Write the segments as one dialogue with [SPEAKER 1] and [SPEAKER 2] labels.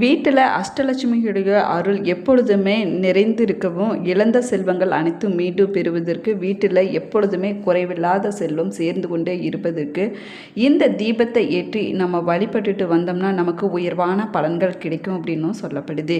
[SPEAKER 1] வீட்டில் அஷ்டலட்சுமியுடைய அருள் எப்பொழுதுமே நிறைந்திருக்கவும் இழந்த செல்வங்கள் அனைத்தும் மீண்டும் பெறுவதற்கு வீட்டில் எப்பொழுதுமே குறைவில்லாத செல்வம் சேர்ந்து கொண்டே இருப்பதற்கு இந்த தீபத்தை ஏற்றி நம்ம வழிபட்டுட்டு வந்தோம்னா நமக்கு உயர்வான பலன்கள் கிடைக்கும் அப்படின்னும் சொல்லப்படுது.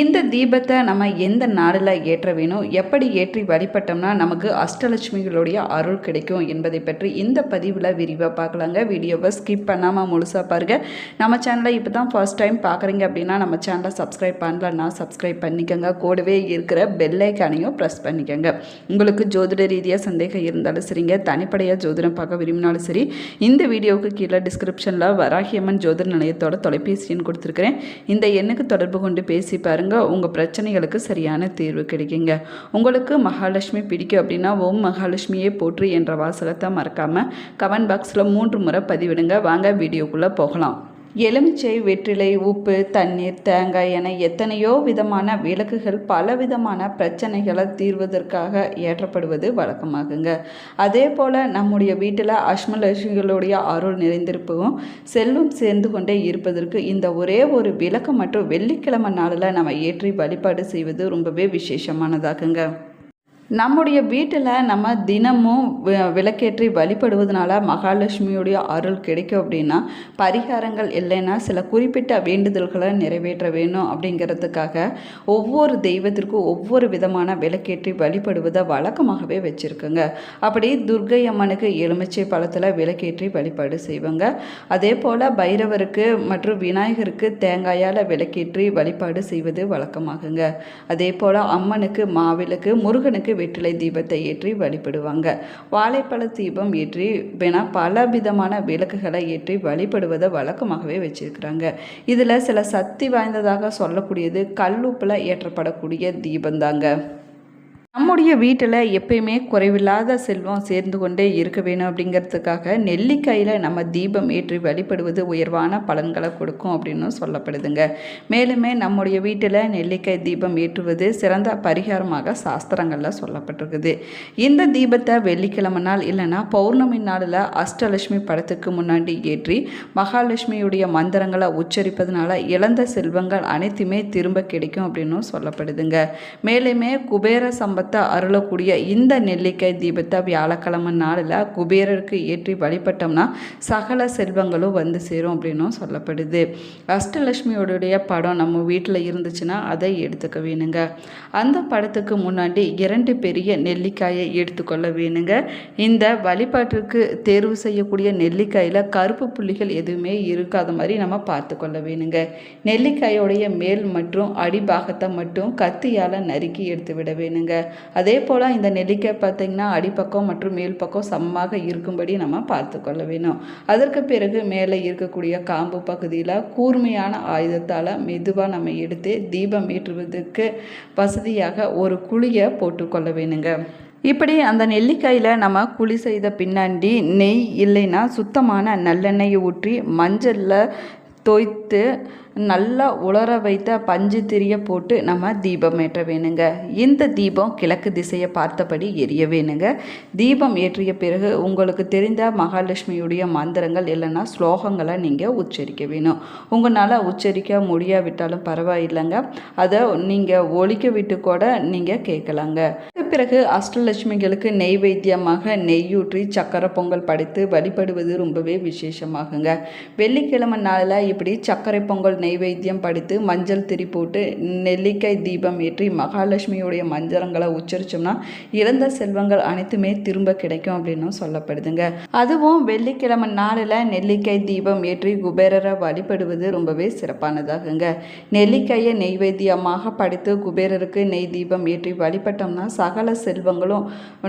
[SPEAKER 1] இந்த தீபத்தை நம்ம எந்த நாளில் ஏற்ற வேணும் எப்படி ஏற்றி வழிபட்டோம்னா நமக்கு அஷ்டலட்சுமிகளுடைய அருள் கிடைக்கும் என்பதை பற்றி இந்த பதிவில் விரிவாக பார்க்கலாங்க. வீடியோவை ஸ்கிப் பண்ணாமல் முழுசாக பாருங்கள் நம்ம சேனலை இப்போ தான் ஃபர்ஸ்ட் டைம் பார்க்குறீங்க அப்படின்னா நம்ம சேனலை சப்ஸ்கிரைப் பண்ணலன்னா சப்ஸ்கிரைப் பண்ணிக்கோங்க. கூடவே இருக்கிற பெல்லைக்கானையும் ப்ரெஸ் பண்ணிக்கோங்க. உங்களுக்கு ஜோதிட ரீதியாக சந்தேகம் இருந்தாலும் சரிங்க. தனிப்படையாக ஜோதிடம் பார்க்க விரும்பினாலும் சரி இந்த வீடியோவுக்கு கீழே டிஸ்கிரிப்ஷனில் வராகியம்மன் ஜோதிட நிலையத்தோட தொலைபேசி எண் கொடுத்துருக்கிறேன். இந்த எண்ணுக்கு தொடர்பு கொண்டு பேசி பாருங்கள் உங்கள் பிரச்சனைகளுக்கு சரியான தீர்வு கிடைக்குங்க. உங்களுக்கு மகாலட்சுமி பிடிக்கும் அப்படின்னா ஓம் மகாலட்சுமியே போற்று என்ற வாசகத்தை மறக்காமல் கமெண்ட் பாக்ஸில் மூன்று முறை பதிவிடுங்க. வாங்க வீடியோக்குள்ளே போகலாம். எலுமிச்சை வெற்றிலை உப்பு தண்ணீர் தேங்காய் என எத்தனையோ விதமான விளக்குகள் பலவிதமான பிரச்சனைகளை தீர்வதற்காக ஏற்றப்படுவது வழக்கமாகுங்க. அதே போல் நம்முடைய வீட்டில் அஷ்மலட்சுமிகளுடைய அருள் நிறைந்திருப்பவும் செல்வம் சேர்ந்து கொண்டே இருப்பதற்கு இந்த ஒரே ஒரு விளக்கு மற்றும் வெள்ளிக்கிழமை நாளில் நம்ம ஏற்றி வழிபாடு செய்வது ரொம்பவே விசேஷமானதாகுங்க. நம்முடைய வீட்டில் நம்ம தினமும் விளக்கேற்றி வழிபடுவதனால மகாலட்சுமியுடைய அருள் கிடைக்கும் அப்படின்னா பரிகாரங்கள் இல்லைன்னா சில குறிப்பிட்ட வேண்டுதல்களை நிறைவேற்ற வேணும் அப்படிங்கிறதுக்காக ஒவ்வொரு தெய்வத்திற்கும் ஒவ்வொரு விதமான விளக்கேற்றி வழிபடுவதை வழக்கமாகவே வச்சுருக்குங்க. அப்படி துர்க்கை அம்மனுக்கு எலுமிச்சை பழத்தில் விளக்கேற்றி வழிபாடு செய்வாங்க. அதே போல் பைரவருக்கு மற்றும் விநாயகருக்கு தேங்காயால் விளக்கேற்றி வழிபாடு செய்வது வழக்கமாகுங்க. அதே போல் அம்மனுக்கு மாவிளக்கு முருகனுக்கு வெற்றிலை தீபத்தை ஏற்றி வழிபடுவாங்க. வாழைப்பழ தீபம் ஏற்றி வேணா பல விதமான விளக்குகளை ஏற்றி வழிபடுவதை வழக்கமாகவே வச்சிருக்கிறாங்க. இதில் சில சக்தி வாய்ந்ததாக சொல்லக்கூடியது கல்லுப்பில் ஏற்றப்படக்கூடிய தீபம்தாங்க. நம்முடைய வீட்டில் எப்பயுமே குறைவில்லாத செல்வம் சேர்ந்து கொண்டே இருக்க வேணும் அப்படிங்கிறதுக்காக நெல்லிக்காயில் நம்ம தீபம் ஏற்றி வழிபடுவது உயர்வான பலன்களை கொடுக்கும் அப்படின்னு சொல்லப்படுதுங்க. மேலுமே நம்முடைய வீட்டில் நெல்லிக்காய் தீபம் ஏற்றுவது சிறந்த பரிகாரமாக சாஸ்திரங்களில் சொல்லப்பட்டிருக்குது. இந்த தீபத்தை வெள்ளிக்கிழமை நாள் இல்லைன்னா பௌர்ணமி நாளில் அஷ்டலட்சுமி படத்துக்கு முன்னாடி ஏற்றி மகாலட்சுமியுடைய மந்திரங்களை உச்சரிப்பதனால இழந்த செல்வங்கள் அனைத்துமே திரும்ப கிடைக்கும் அப்படின்னும் சொல்லப்படுதுங்க. மேலுமே குபேர சம்பத் சம்பத்தை அருளக்கூடிய இந்த நெல்லிக்காய் தீபத்தை வியாழக்கிழமை நாளில் குபேரருக்கு ஏற்றி வழிபட்டோம்னா சகல செல்வங்களும் வந்து சேரும் அப்படின்னும் சொல்லப்படுது. அஷ்டலட்சுமியோடைய படம் நம்ம வீட்டில் இருந்துச்சுன்னா அதை எடுத்துக்க வேணுங்க. அந்த படத்துக்கு முன்னாடி இரண்டு பெரிய நெல்லிக்காயை எடுத்துக்கொள்ள வேணுங்க. இந்த வழிபாட்டிற்கு தேர்வு செய்யக்கூடிய நெல்லிக்காயில் கருப்பு புள்ளிகள் எதுவுமே இருக்காத மாதிரி நம்ம பார்த்து கொள்ள வேணுங்க. நெல்லிக்காயோடைய மேல் மற்றும் அடிபாகத்தை மட்டும் கத்தியால் நறுக்கி எடுத்து விட வேணுங்க. அதே போல் இந்த நெல்லிக்காய் பார்த்திங்கன்னா அடிப்பக்கம் மற்றும் மேல் பக்கம் சமமாக இருக்கும்படி நம்ம பார்த்து கொள்ள வேணும். அதற்கு பிறகு மேலே இருக்கக்கூடிய காம்பு பகுதியில் கூர்மையான ஆயுதத்தால் மெதுவாக நம்ம எடுத்து தீபம் ஏற்றுவதற்கு வசதியாக ஒரு குழியை போட்டுக்கொள்ள வேணுங்க. இப்படி அந்த நெல்லிக்காயில் நம்ம குழி செய்த பின்னாடி நெய் இல்லைன்னா சுத்தமான நல்லெண்ணெயை ஊற்றி மஞ்சளில் தோய்த்து நல்லா உலர வைத்த பஞ்சு திரிய போட்டு நம்ம தீபம் ஏற்ற வேணுங்க. இந்த தீபம் கிழக்கு திசையை பார்த்தபடி எரிய வேணுங்க. தீபம் ஏற்றிய பிறகு உங்களுக்கு தெரிந்த மகாலட்சுமியுடைய மந்திரங்கள் இல்லைன்னா ஸ்லோகங்களை நீங்கள் உச்சரிக்க வேணும். உங்களால் உச்சரிக்க முடியாவிட்டாலும் பரவாயில்லைங்க. அதை நீங்கள் ஒழிக்க விட்டு கூட நீங்கள் கேட்கலாங்க. பிறகு அஷ்டலட்சுமிகளுக்கு நெய்வேத்தியமாக நெய்யூற்றி சக்கரை பொங்கல் படைத்து வழிபடுவது ரொம்பவே விசேஷமாகுங்க. வெள்ளிக்கிழமை நாளில் இப்படி சர்க்கரை பொங்கல் நெய்வேத்தியம் படித்து மஞ்சள் திரி போட்டு நெல்லிக்காய் தீபம் ஏற்றி மகாலட்சுமியுடைய மஞ்சளங்களை உச்சரித்தோம்னா இறந்த செல்வங்கள் அனைத்துமே திரும்ப கிடைக்கும் அப்படின்னும் சொல்லப்படுதுங்க. அதுவும் வெள்ளிக்கிழமை நாளில் நெல்லிக்காய் தீபம் ஏற்றி குபேரரை வழிபடுவது ரொம்பவே சிறப்பானதாகுங்க. நெல்லிக்காயை நெய்வேத்தியமாக படைத்து குபேரருக்கு நெய் தீபம் ஏற்றி வழிபட்டோம்னா சகல செல்வங்களும்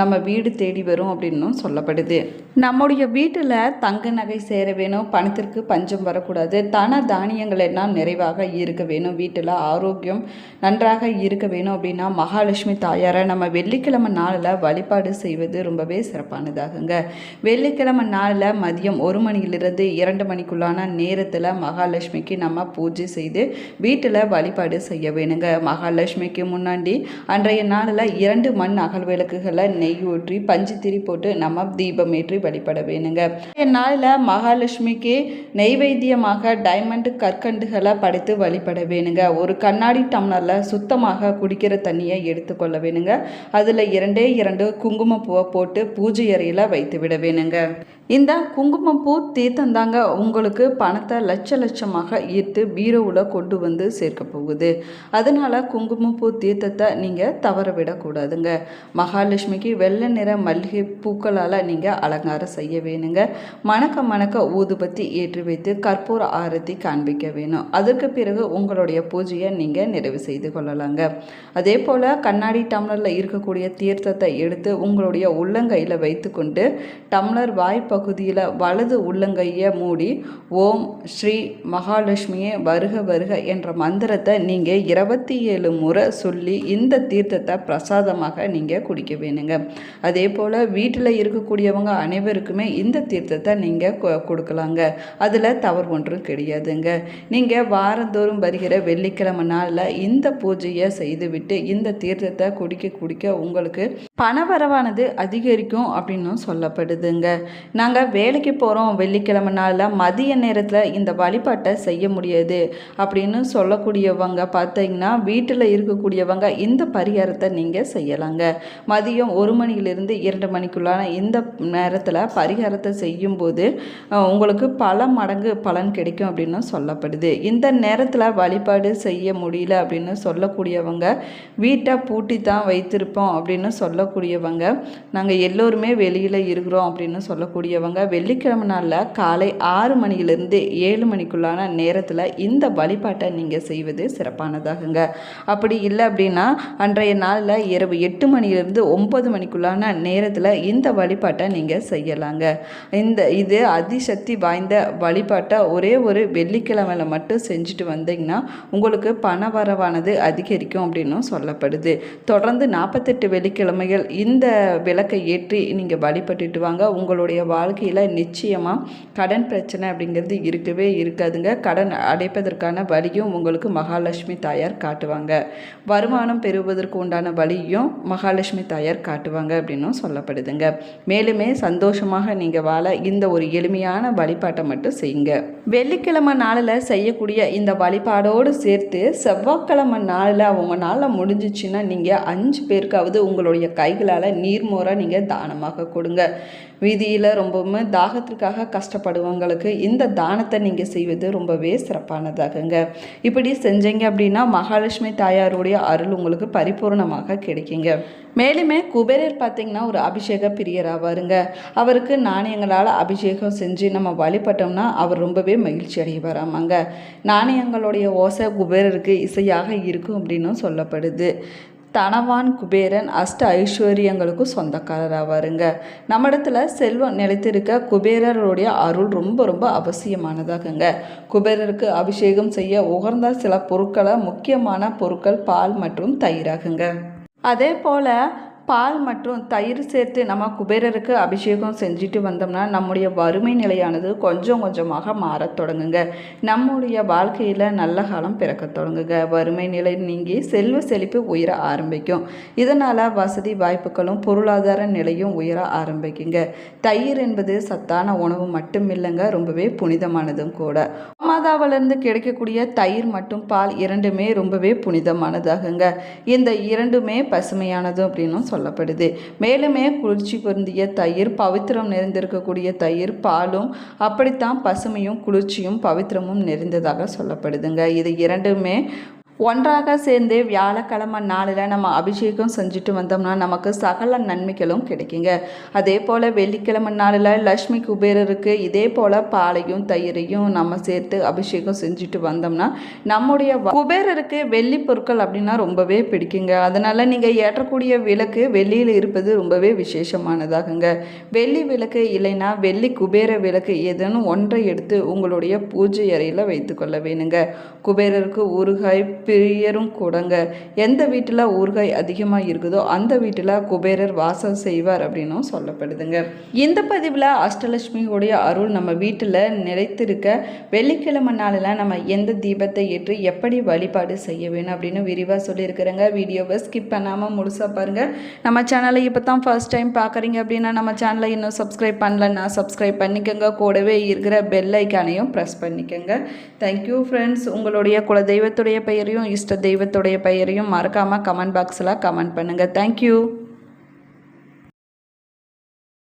[SPEAKER 1] நம்ம வீடு தேடி வரும் அப்படின்னும் சொல்லப்படுது. நம்முடைய வீட்டில் தங்க நகை சேர வேணும் பணத்திற்கு பஞ்சம் வரக்கூடாது. தன தானியங்கள் எல்லாம் நிறைவாக இருக்க வேணும். வீட்டில் ஆரோக்கியம் நன்றாக இருக்க வேணும் அப்படின்னா மகாலட்சுமி தாயாரை நம்ம வெள்ளிக்கிழமை நாளில் வழிபாடு செய்வது ரொம்பவே சிறப்பானதாகுங்க. வெள்ளிக்கிழமை நாளில் மதியம் ஒரு மணியிலிருந்து இரண்டு மணிக்குள்ளான நேரத்தில் மகாலட்சுமிக்கு நம்ம பூஜை செய்து வீட்டில் வழிபாடு செய்ய வேணுங்க. மகாலட்சுமிக்கு முன்னாடி அன்றைய நாளில் இரண்டு மண் அகல் விளக்குகளை நெய் ஊற்றி பஞ்சு திரி போட்டு நம்ம தீபம் ஏற்றி வழிபட வேணுங்க. நாளில் மகாலட்சுமிக்கு நெய்வேத்தியமாக டைமண்ட் கற்கண்டுகளை படைத்து வழிபட வேணுங்க. ஒரு கண்ணாடி டம்ளரில் சுத்தமாக குடிக்கிற தண்ணியை எடுத்துக்கொள்ள வேணுங்க. அதில் இரண்டே இரண்டு குங்குமப்பூவை போட்டு பூஜை அறையில் வைத்து விட வேணுங்க. இந்த குங்குமப்பூ தீர்த்தந்தாங்க உங்களுக்கு பணத்தை லட்ச லட்சமாக ஈர்த்து பீரோவில் கொண்டு வந்து சேர்க்க போகுது. அதனால் குங்குமப்பூ தீர்த்தத்தை நீங்கள் தவற விடக்கூடாதுங்க. மகாலட்சுமிக்கு வெள்ளை நிற மல்லிகை பூக்களால் நீங்கள் அலங்காரம் செய்ய வேணுங்க. மணக்க மணக்க ஊதுபத்தி ஏற்றி வைத்து கற்பூர ஆரத்தி காண்பிக்க வேணும். அதற்கு பிறகு உங்களுடைய பூஜையை நீங்கள் நிறைவு செய்து கொள்ளலாங்க. அதே போல் கண்ணாடி டம்ளரில் இருக்கக்கூடிய தீர்த்தத்தை எடுத்து உங்களுடைய உள்ளங்கையில் வைத்துக்கொண்டு டம்ளர் வாய்ப்பை பகுதியில் வலது உள்ளங்கையை மூடி ஓம் ஸ்ரீ மகாலட்சுமியே வருக வருக என்ற மந்திரத்தை நீங்கள் இருபத்தி ஏழு முறை சொல்லி இந்த தீர்த்தத்தை பிரசாதமாக நீங்கள் குடிக்க வேணுங்க. அதே போல் வீட்டில் இருக்கக்கூடியவங்க அனைவருக்குமே இந்த தீர்த்தத்தை நீங்கள் கொடுக்கலாங்க. அதில் தவறு ஒன்றும் கிடையாதுங்க. நீங்கள் வாரந்தோறும் வருகிற வெள்ளிக்கிழமை நாளில் இந்த பூஜையை செய்துவிட்டு இந்த தீர்த்தத்தை குடிக்க குடிக்க உங்களுக்கு பணவரவானது அதிகரிக்கும் அப்படின்னும் சொல்லப்படுதுங்க. நாங்கள் நாங்கள் வேலைக்கு போகிறோம் வெள்ளிக்கிழமை நாளில் மதிய நேரத்தில் இந்த வழிபாட்டை செய்ய முடியாது அப்படின்னு சொல்லக்கூடியவங்க பார்த்தீங்கன்னா வீட்டில் இருக்கக்கூடியவங்க இந்த பரிகாரத்தை நீங்கள் செய்யலாங்க. மதியம் ஒரு மணியிலிருந்து இரண்டு மணிக்குள்ளான இந்த நேரத்தில் பரிகாரத்தை செய்யும்போது உங்களுக்கு பல மடங்கு பலன் கிடைக்கும் அப்படின்னு சொல்லப்படுது. இந்த நேரத்தில் வழிபாடு செய்ய முடியல அப்படின்னு சொல்லக்கூடியவங்க வீட்டை பூட்டி தான் வைத்திருப்போம் அப்படின்னு சொல்லக்கூடியவங்க நாங்கள் எல்லோருமே வெளியில் இருக்கிறோம் அப்படின்னு சொல்லக்கூடியவங்க வெள்ளிக்கிழமை நாளில் காலை ஆறு மணியிலிருந்து ஏழு மணிக்குள்ளான நேரத்தில் இந்த வழிபாட்டை நீங்கள் செய்வது சிறப்பானதாகுங்க. அப்படி இல்லை அப்படின்னா அன்றைய நாளில் இரவு எட்டு மணியிலிருந்து ஒம்பது மணிக்குள்ளான நேரத்தில் இந்த வழிபாட்டை நீங்கள் செய்யலாங்க. இந்த இது அதிசக்தி வாய்ந்த வழிபாட்டை ஒரே ஒரு வெள்ளிக்கிழமையில் மட்டும் செஞ்சுட்டு வந்தீங்கன்னா உங்களுக்கு பண வரவானது அதிகரிக்கும் அப்படின்னும் சொல்லப்படுது. தொடர்ந்து நாற்பத்தெட்டு வெள்ளிக்கிழமைகள் இந்த விளக்கை ஏற்றி நீங்கள் வழிபட்டுட்டு வாங்க. உங்களுடைய வாழ்க்கையில் நிச்சயமாக கடன் பிரச்சனை அப்படிங்கிறது இருக்கவே இருக்காதுங்க. கடன் அடைப்பதற்கான வழியும் உங்களுக்கு மகாலட்சுமி தாயார் காட்டுவாங்க. வருமானம் பெறுவதற்கு உண்டான வழியும் மகாலட்சுமி தாயார் காட்டுவாங்க அப்படின்னும் சொல்லப்படுதுங்க. மேலுமே சந்தோஷமாக நீங்கள் வாழ இந்த ஒரு எளிமையான வழிபாட்டை மட்டும் செய்யுங்க. வெள்ளிக்கிழமை நாளில் செய்யக்கூடிய இந்த வழிபாடோடு சேர்த்து செவ்வாய்க்கிழமை நாளில் அவங்க நாளில் முடிஞ்சிச்சுன்னா நீங்கள் அஞ்சு பேருக்காவது உங்களுடைய கைகளால் நீர்மோராக நீங்கள் தானமாக கொடுங்க. வீதியில் ரொம்பவுமே தாகத்திற்காக கஷ்டப்படுவவங்களுக்கு இந்த தானத்தை நீங்கள் செய்வது ரொம்பவே சிறப்பானதாகுங்க. இப்படி செஞ்சீங்க அப்படின்னா மகாலட்சுமி தாயாருடைய அருள் உங்களுக்கு பரிபூர்ணமாக கிடைக்குங்க. மேலுமே குபேரர் பார்த்தீங்கன்னா ஒரு அபிஷேக பிரியர் ஆவாருங்க. அவருக்கு நாணயங்களால் அபிஷேகம் செஞ்சு நம்ம வழிபட்டோம்னா அவர் ரொம்பவே மகிழ்ச்சி அடைவாராமாங்க. நாணயங்களுடைய ஓசை குபேரருக்கு இசையாக இருக்கும் அப்படின்னும் சொல்லப்படுது. தனவான் குபேரன் அஷ்ட ஐஸ்வர்யங்களுக்கும் சொந்தக்காரர் ஆவாருங்க நம்மிடத்துல செல்வம் நிலைத்திருக்க குபேரருடைய அருள் ரொம்ப ரொம்ப அவசியமானதாகுங்க. குபேரருக்கு அபிஷேகம் செய்ய உகர்ந்த சில பொருட்களை முக்கியமான பொருட்கள் பால் மற்றும் தயிராகுங்க. அதே போல் பால் மற்றும் தயிர் சேர்த்து நம்ம குபேரருக்கு அபிஷேகம் செஞ்சுட்டு வந்தோம்னா நம்முடைய வறுமை நிலையானது கொஞ்சம் கொஞ்சமாக மாறத் தொடங்குங்க. நம்முடைய வாழ்க்கையில் நல்ல காலம் பிறக்க தொடங்குங்க. வறுமை நிலை நீங்கி செல்வ செழிப்பு உயர ஆரம்பிக்கும். இதனால் வசதி வாய்ப்புகளும் பொருளாதார நிலையும் உயர ஆரம்பிக்குங்க. தயிர் என்பது சத்தான உணவு மட்டும் இல்லைங்க ரொம்பவே புனிதமானதும் கூட. மாதாவிலிருந்து கிடைக்கக்கூடிய தயிர் மற்றும் பால் இரண்டுமே ரொம்பவே புனிதமானதாகுங்க. இந்த இரண்டுமே பசுமையானதும் அப்படின்னும் சொல்லப்படுது. மேலுமே குளிர்ச்சி பொருந்திய தயிர் பவித்திரம் நிறைந்திருக்கக்கூடிய தயிர் பாலும் அப்படித்தான் பசுமையும் குளிர்ச்சியும் பவித்திரமும் நிறைந்ததாக சொல்லப்படுதுங்க. இது இரண்டுமே ஒன்றாக சேர்ந்து வியாழக்கிழமை நாளில் நம்ம அபிஷேகம் செஞ்சுட்டு வந்தோம்னா நமக்கு சகல நன்மைகளும் கிடைக்குங்க. அதே போல் வெள்ளிக்கிழமை நாளில் லக்ஷ்மி குபேரருக்கு இதே போல் பாலையும் தயிரையும் நம்ம சேர்த்து அபிஷேகம் செஞ்சுட்டு வந்தோம்னா நம்முடைய குபேரருக்கு வெள்ளி பொருட்கள் அப்படின்னா ரொம்பவே பிடிக்குங்க. அதனால் நீங்கள் ஏற்றக்கூடிய விளக்கு வெள்ளியில் இருப்பது ரொம்பவே விசேஷமானதாகுங்க. வெள்ளி விளக்கு இல்லைன்னா வெள்ளி குபேர விளக்கு ஏதேனும் ஒன்றை எடுத்து உங்களுடைய பூஜை அறையில் வைத்துக்கொள்ள வேணுங்க. குபேரருக்கு ஊறுகாய் பிரியரும் கூடங்க. எந்த வீட்டில் ஊறுகாய் அதிகமாக இருக்குதோ அந்த வீட்டில் குபேரர் வாசம் செய்வார் அப்படின்னும் சொல்லப்படுதுங்க. இந்த பதிவில் அஷ்டலட்சுமியோடைய அருள் நம்ம வீட்டில் நிலைத்திருக்க வெள்ளிக்கிழமை நாளில் நம்ம எந்த தீபத்தை ஏற்று எப்படி வழிபாடு செய்ய வேணும் அப்படின்னு விரிவாக சொல்லியிருக்கிறேங்க. வீடியோவை ஸ்கிப் பண்ணாமல் முழுசாக பாருங்கள் நம்ம சேனலை இப்போ தான் ஃபர்ஸ்ட் டைம் பார்க்குறீங்க அப்படின்னா நம்ம சேனலை இன்னும் சப்ஸ்கிரைப் பண்ணலன்னா சப்ஸ்கிரைப் பண்ணிக்கோங்க. கூடவே இருக்கிற பெல் ஐக்கானையும் ப்ரெஸ் பண்ணிக்கோங்க. தேங்க்யூ ஃப்ரெண்ட்ஸ் உங்களுடைய குல தெய்வத்துடைய பெயரையும் இஷ்ட தெய்வத்துடைய பெயரையும் மறக்காமல் கமெண்ட் பாக்ஸில் கமெண்ட் பண்ணுங்கள் தேங்க்யூ